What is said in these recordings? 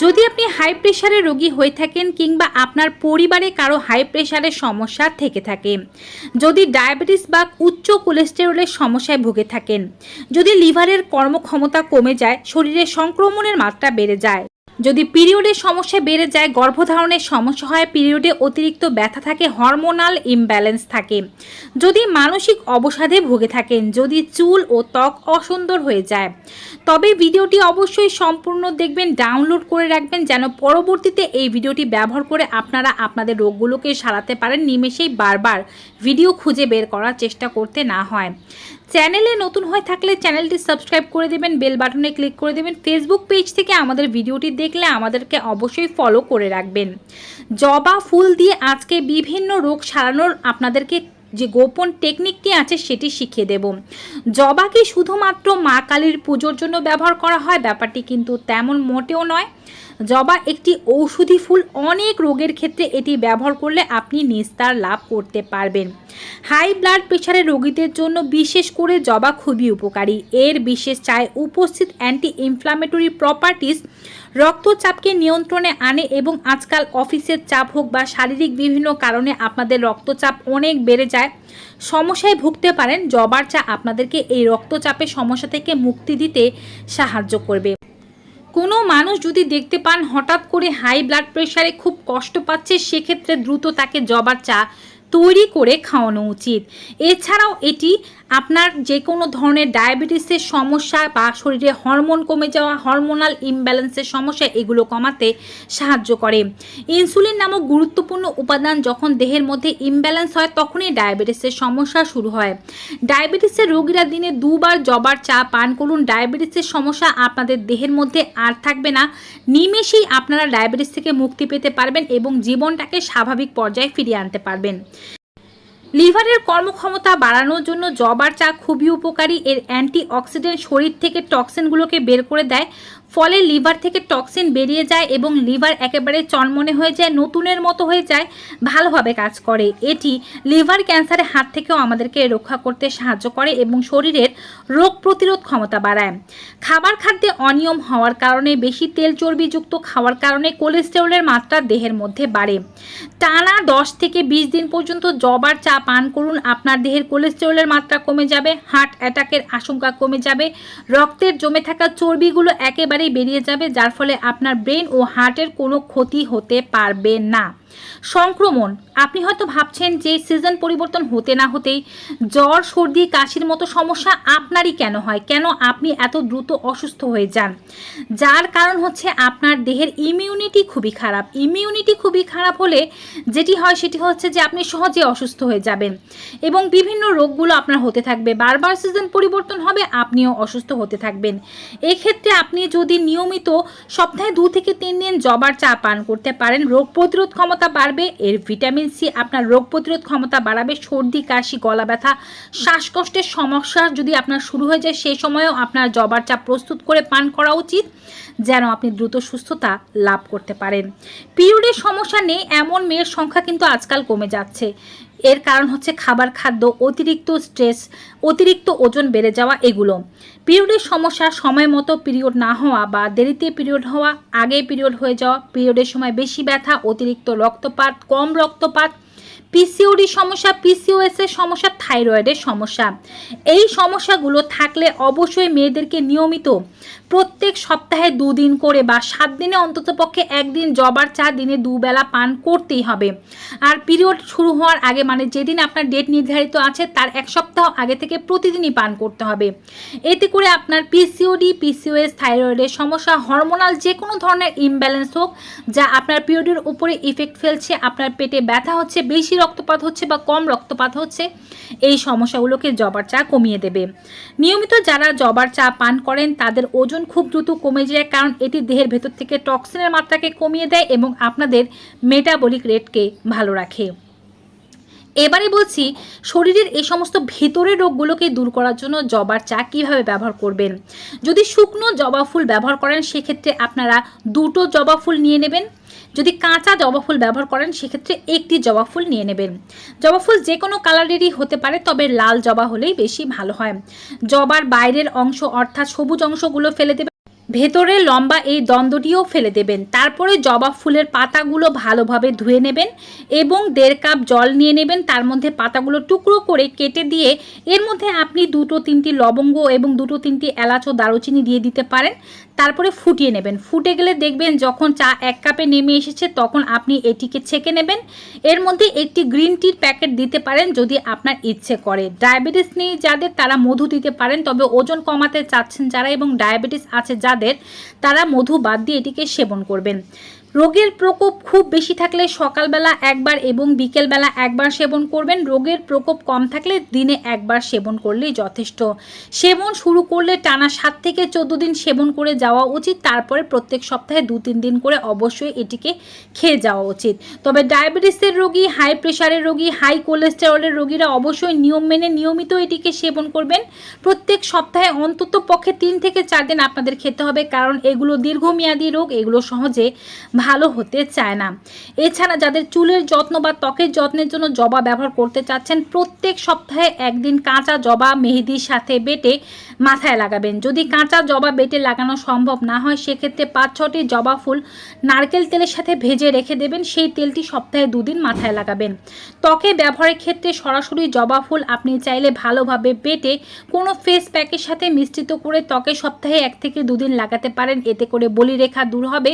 যদি আপনি হাই প্রেশারের রোগী হয়ে থাকেন কিংবা আপনার পরিবারে কারও হাই প্রেশারের সমস্যা থেকে থাকে, যদি ডায়াবেটিস বা উচ্চ কোলেস্টেরলের সমস্যায় ভুগে থাকেন, যদি লিভারের কর্মক্ষমতা কমে যায়, শরীরে সংক্রমণের মাত্রা বেড়ে যায় যদি পিরিয়ডের সমস্যা বেড়ে যায়, গর্ভধারণের সমস্যা হয়, পিরিয়ডে অতিরিক্ত ব্যথা থাকে, হরমোনাল ইমব্যালেন্স থাকে। যদি মানসিক অবসাদে ভুগে থাকেন, যদি চুল ও ত্বক অসুন্দর হয়ে যায়, তবে ভিডিওটি অবশ্যই সম্পূর্ণ দেখবেন, ডাউনলোড করে রাখবেন, যেন পরবর্তীতে এই ভিডিওটি ব্যবহার করে আপনারা আপনাদের রোগগুলোকে সারাতে পারেন, নিমেষেই বারবার ভিডিও খুঁজে বের করার চেষ্টা করতে না হয়। চ্যানেলে নতুন হয়ে থাকলে চ্যানেলটি সাবস্ক্রাইব করে দেবেন, বেল বাটনে ক্লিক করে দেবেন। ফেসবুক পেজ থেকে আমাদের ভিডিওটি দেখলে আমাদেরকে অবশ্যই ফলো করে রাখবেন। জবা ফুল দিয়ে আজকে বিভিন্ন রোগ সারানোর আপনাদেরকে যে গোপন টেকনিকটি আছে সেটি শিখিয়ে দেব। জবাকে শুধুমাত্র মা কালীর পুজোর জন্য ব্যবহার করা হয়? ব্যাপারটি কিন্তু তেমন মোটেও নয়। জবা একটি ঔষধি ফুল। অনেক রোগের ক্ষেত্রে এটি ব্যবহার করলে আপনি নিস্তার লাভ করতে পারবেন। হাই ব্লাড প্রেশারের রোগীদের জন্য বিশেষ করে জবা খুবই উপকারী। এর বিশেষ চায় উপস্থিত অ্যান্টি ইনফ্লামেটরি প্রপার্টিস রক্তচাপকে নিয়ন্ত্রণে আনে এবং আজকাল অফিসের চাপ হোক বা শারীরিক বিভিন্ন কারণে আপনাদের রক্তচাপ অনেক বেড়ে যায়, সমস্যায় ভুগতে পারেন, জবার চা আপনাদেরকে এই রক্তচাপের সমস্যা থেকে মুক্তি দিতে সাহায্য করবে। কোনো মানুষ যদি দেখতে পান হঠাৎ করে হাই ব্লাড প্রেশারে খুব কষ্ট পাচ্ছে, সেক্ষেত্রে দ্রুত তাকে জবার চা তৈরি করে খাওয়ানো উচিত। এছাড়াও এটি আপনার যে কোনো ধরনের ডায়াবেটিসের সমস্যা বা শরীরে হরমোন কমে যাওয়া, হরমোনাল ইমব্যালেন্সের সমস্যা, এগুলো কমাতে সাহায্য করে। ইনসুলিন নামক গুরুত্বপূর্ণ উপাদান যখন দেহের মধ্যে ইমব্যালেন্স হয়, তখনই ডায়াবেটিসের সমস্যা শুরু হয়। ডায়াবেটিসের রোগীরা দিনে দুবার জবার চা পান করুন। ডায়াবেটিসের সমস্যা আপনাদের দেহের মধ্যে আর থাকবে না। নিমেষেই আপনারা ডায়াবেটিস থেকে মুক্তি পেতে পারবেন এবং জীবনটাকে স্বাভাবিক পর্যায়ে ফিরিয়ে আনতে পারবেন। লিভারের কর্মক্ষমতা বাড়ানোর জন্য জবার চা খুবই উপকারী। এর অ্যান্টি অক্সিডেন্ট শরীর থেকে টক্সিনগুলোকে বের করে দেয়। ফলে লিভার থেকে টক্সিন বেরিয়ে যায় এবং লিভার একেবারে চনমনে হয়ে যায়, নতুনের মতো হয়ে যায়, ভালোভাবে কাজ করে। এটি লিভার ক্যান্সারের হাত থেকেও আমাদেরকে রক্ষা করতে সাহায্য করে এবং শরীরের রোগ প্রতিরোধ ক্ষমতা বাড়ায়। খাবার খাদ্যে অনিয়ম হওয়ার কারণে, বেশি তেল চর্বিযুক্ত খাওয়ার কারণে কোলেস্টেরলের মাত্রা দেহের মধ্যে বাড়ে। টানা দশ থেকে বিশ দিন পর্যন্ত জবার চা পান করুন, আপনার দেহের কোলেস্টেরলের মাত্রা কমে যাবে, হার্ট অ্যাটাকের আশঙ্কা কমে যাবে, রক্তের জমে থাকা চর্বিগুলো একেবারেই বেরিয়ে যাবে যার ফলে আপনার ব্রেন ও হার্টের কোনো ক্ষতি হতে পারবে না। সংক্রমণ। আপনি হয়তো ভাবছেন যে সিজন পরিবর্তন হতে না হতেই জ্বর, সর্দি, কাশির মতো সমস্যা আপনারই কেন হয়? কেন আপনি এত দ্রুত অসুস্থ হয়ে যান? যার কারণ হচ্ছে আপনার দেহের ইমিউনিটি খুবই খারাপ। ইমিউনিটি খুবই খারাপ হলে যেটি হয় সেটি হচ্ছে যে আপনি সহজে অসুস্থ হয়ে যাবেন এবং বিভিন্ন রোগগুলো আপনার হতে থাকবে। বারবার সিজন পরিবর্তন হবে, আপনিও অসুস্থ হতে থাকবেন। এক্ষেত্রে আপনি যদি নিয়মিত সপ্তাহে দু থেকে তিন দিন জবার চা পান করতে পারেন। রোগ প্রতিরোধ ক্ষমতা বাড়বে, এর ভিটামিন সি আপনার রোগ প্রতিরোধ ক্ষমতা বাড়াবে, সর্দি, কাশি, গলা ব্যথা, শ্বাসকষ্টের সমস্যা যদি আপনার শুরু হয়ে যায়, সেই সময়েও আপনার জবার চা প্রস্তুত করে পান করা উচিত। যেন আপনি দ্রুত সুস্থতা লাভ করতে পারেন। পিরিয়ডের সমস্যা নেই, এমন মেয়ের সংখ্যা কিন্তু আজকাল কমে যাচ্ছে। এর কারণ হচ্ছে খাবার খাদ্য, অতিরিক্ত স্ট্রেস, অতিরিক্ত ওজন বেড়ে যাওয়া এগুলো। পিরিয়ডের সমস্যা সময় মতো পিরিয়ড না হওয়া বা দেরিতে পিরিয়ড হওয়া আগে পিরিয়ড হয়ে যাওয়া, পিরিয়ডের সময় বেশি ব্যথা, অতিরিক্ত রক্তপাত, কম রক্তপাত পিসিওডি সমস্যা পিসিওএস এর সমস্যা, থাইরয়েডের সমস্যা। এই সমস্যাগুলো থাকলে অবশ্যই মেয়েদেরকে নিয়মিত প্রত্যেক সপ্তাহে দুদিন করে বা সাত দিনে অন্তত পক্ষে একদিন জবার চা দিনে দুবেলা পান করতেই হবে। আর পিরিয়ড শুরু হওয়ার আগে মানে যেদিন আপনার ডেট নির্ধারিত আছে, তার এক সপ্তাহ আগে থেকে প্রতিদিনই পান করতে হবে। এতে করে আপনার পিসিওডি পিসিওএস থাইরয়েডের সমস্যা, হরমোনাল যে কোনো ধরনের ইমব্যালেন্স হোক, যা আপনার পিরিয়ডের উপরে ইফেক্ট ফেলছে, আপনার পেটে ব্যথা হচ্ছে, বেশি রক্তপাত হচ্ছে বা কম রক্তপাত হচ্ছে, এই সমস্যাগুলোকে জবার চা কমিয়ে দেবে। নিয়মিত যারা জবার চা পান করেন, তাদের ওজন খুব দ্রুত কমে যায় কারণ এটি দেহের ভেতর থেকে টক্সিনের মাত্রাকে কমিয়ে দেয় এবং আপনাদের মেটাবলিক রেটকে ভালো রাখে। এবারে বলছি, শরীরের এই সমস্ত ভেতরের রোগগুলোকে দূর করার জন্য জবার চা কীভাবে ব্যবহার করবেন? যদি শুকনো জবা ফুল ব্যবহার করেন, সেক্ষেত্রে আপনারা দুটো জবা ফুল নিয়ে নেবেন। যদি কাঁচা জবা ফুল ব্যবহার করেন, সেক্ষেত্রে একটি জবা ফুল নিয়ে নেবেন। জবা ফুল যে কোনো কালারেরই হতে পারে, তবে লাল জবা হলেই বেশি ভালো হয়। জবার বাইরের অংশ অর্থাৎ সবুজ অংশগুলো ফেলে দেবেন। ভেতরে লম্বা এই দ্বন্দ্বটিও ফেলে দেবেন। তারপরে জবা ফুলের পাতাগুলো ভালোভাবে ধুয়ে নেবেন এবং দেড় কাপ জল নিয়ে নেবেন। তার মধ্যে পাতাগুলো টুকরো করে কেটে দিয়ে এর মধ্যে আপনি দুটো তিনটি লবঙ্গ এবং দুটো তিনটি এলাচ ও দারুচিনি দিয়ে দিতে পারেন। তারপরে ফুটিয়ে নেবেন। ফুটে গেলে দেখবেন যখন চা এক কাপে নেমে এসেছে তখন আপনি এটিকে ছেঁকে নেবেন। এর মধ্যে একটি গ্রিন টির প্যাকেট দিতে পারেন যদি আপনার ইচ্ছে করে। ডায়াবেটিস নেই যাদের তারা মধু দিতে পারেন, তবে ওজন কমাতে চাচ্ছেন যারা এবং ডায়াবেটিস আছে যাদের তারা মধু বাদ দিয়ে এটিকে সেবন করবেন। রোগের প্রকোপ খুব বেশি থাকলে সকালবেলা একবার এবং বিকেলবেলা একবার সেবন করবেন। রোগের প্রকোপ কম থাকলে দিনে একবার সেবন করলেই যথেষ্ট। সেবন শুরু করলে টানা সাত থেকে চোদ্দ দিন সেবন করে যাওয়া উচিত। তারপরে প্রত্যেক সপ্তাহে দু তিন দিন করে অবশ্যই এটিকে খেয়ে যাওয়া উচিত। তবে ডায়াবেটিসের রোগী, হাই প্রেশারের রোগী, হাই কোলেস্টেরলের রোগীরা অবশ্যই নিয়ম মেনে নিয়মিত এটিকে সেবন করবেন। প্রত্যেক সপ্তাহে অন্তত পক্ষে তিন থেকে চার দিন আপনাদের খেতে হবে। কারণ এগুলো দীর্ঘমেয়াদী রোগ, এগুলো সহজে ভালো হতে চায় না। এছাড়া যাদের চুলের যত্ন বা ত্বকের যত্নের জন্য জবা ব্যবহার করতে চাচ্ছেন, প্রত্যেক সপ্তাহে একদিন কাঁচা জবা মেহেদির সাথে বেটে মাথায় লাগাবেন। যদি কাঁচা জবা বেটে লাগানো সম্ভব না হয়, সেক্ষেত্রে পাঁচ ছটি জবা ফুল নারকেল তেলের সাথে ভেজে রেখে দেবেন। সেই তেলটি সপ্তাহে দুদিন মাথায় লাগাবেন। ত্বকে ব্যবহারের ক্ষেত্রে সরাসরি জবা ফুল আপনি চাইলে ভালোভাবে বেটে কোনো ফেস প্যাকের সাথে মিশ্রিত করে ত্বকে সপ্তাহে এক থেকে দুদিন লাগাতে পারেন। এতে করে বলিরেখা দূর হবে।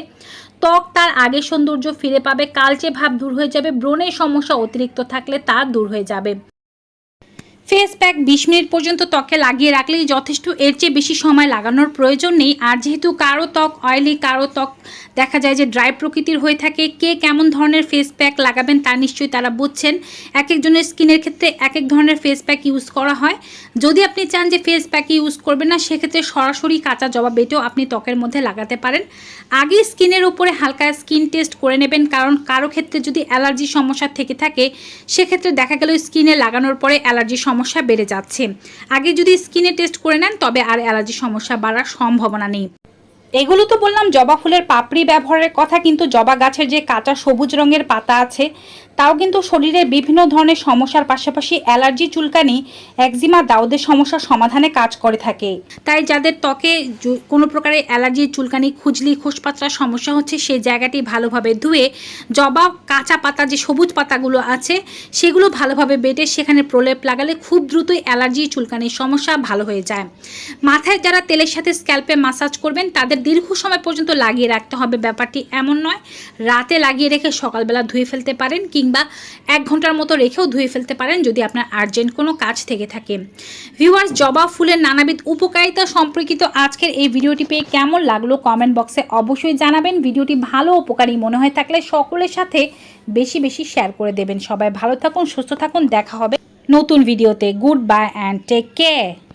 ত্বক তার আগের সৌন্দর্য ফিরে পাবে। কালচে ভাব দূর হয়ে যাবে, ব্রণের সমস্যা অতিরিক্ত থাকলে তা দূর হয়ে যাবে। ফেস প্যাক বিশ মিনিট পর্যন্ত ত্বকে লাগিয়ে রাখলেই যথেষ্ট। এর চেয়ে বেশি সময় লাগানোর প্রয়োজন নেই। আর যেহেতু কারও ত্বক অয়েলি কারও ত্বক দেখা যায় যে ড্রাই প্রকৃতির হয়ে থাকে, কে কেমন ধরনের ফেস প্যাক লাগাবেন তা নিশ্চয়ই তারা বুঝছেন। এক একজনের স্কিনের ক্ষেত্রে এক এক ধরনের ফেস প্যাক ইউজ করা হয়। যদি আপনি চান যে ফেস প্যাক ইউজ করবেন না, সেক্ষেত্রে সরাসরি কাঁচা জবা বেটেও আপনি ত্বকের মধ্যে লাগাতে পারেন। আগে স্কিনের উপরে হালকা স্কিন টেস্ট করে নেবেন, কারণ কারও ক্ষেত্রে যদি অ্যালার্জি সমস্যা থেকে থাকে, সেক্ষেত্রে দেখা গেল স্কিনে লাগানোর পরে অ্যালার্জি সমস্যা বেড়ে যাচ্ছে। আগে যদি স্কিনে টেস্ট করে নেন, তবে আর অ্যালার্জি সমস্যা বাড়ার সম্ভাবনা নেই। এগুলো তো বললাম, জবা ফুলের পাপড়ি ব্যবহারের কথা, কিন্তু জবা গাছের যে কাঁচা সবুজ রঙের পাতা আছে, তাও কিন্তু শরীরের বিভিন্ন ধরনের সমস্যার পাশাপাশি অ্যালার্জি চুলকানি, একজিমা দাউদের সমস্যার সমাধানে কাজ করে থাকে। তাই যাদের ত্বকে কোনো প্রকারের অ্যালার্জি, চুলকানি, খুজলি, খোসপাতলার সমস্যা হচ্ছে সেই জায়গাটি ভালোভাবে ধুয়ে জবা কাঁচা পাতা, যে সবুজ পাতাগুলো আছে, সেগুলো ভালোভাবে বেটে সেখানে প্রলেপ লাগালে খুব দ্রুতই অ্যালার্জি, চুলকানির সমস্যা ভালো হয়ে যায়। মাথায় যারা তেলের সাথে স্ক্যাল্পে মাসাজ করবেন, তাদের দীর্ঘ সময় পর্যন্ত লাগিয়ে রাখতে হবে। ব্যাপারটি এমন নয়, রাতে লাগিয়ে রেখে সকালবেলা ধুয়ে ফেলতে পারেন কিংবা এক ঘণ্টার মতো রেখেও ধুয়ে ফেলতে পারেন যদি আপনার আর্জেন্ট কোনো কাজ থেকে থাকে। ভিউয়ার্স, জবা ফুলের নানাবিধ উপকারিতা সম্পর্কিত আজকের এই ভিডিওটি পেয়ে কেমন লাগল কমেন্ট বক্সে অবশ্যই জানাবেন। ভিডিওটি ভালো উপকারী মনে হয় থাকলে সকলের সাথে বেশি বেশি শেয়ার করে দেবেন। সবাই ভালো থাকুন, সুস্থ থাকুন। দেখা হবে নতুন ভিডিওতে। Good bye and take care.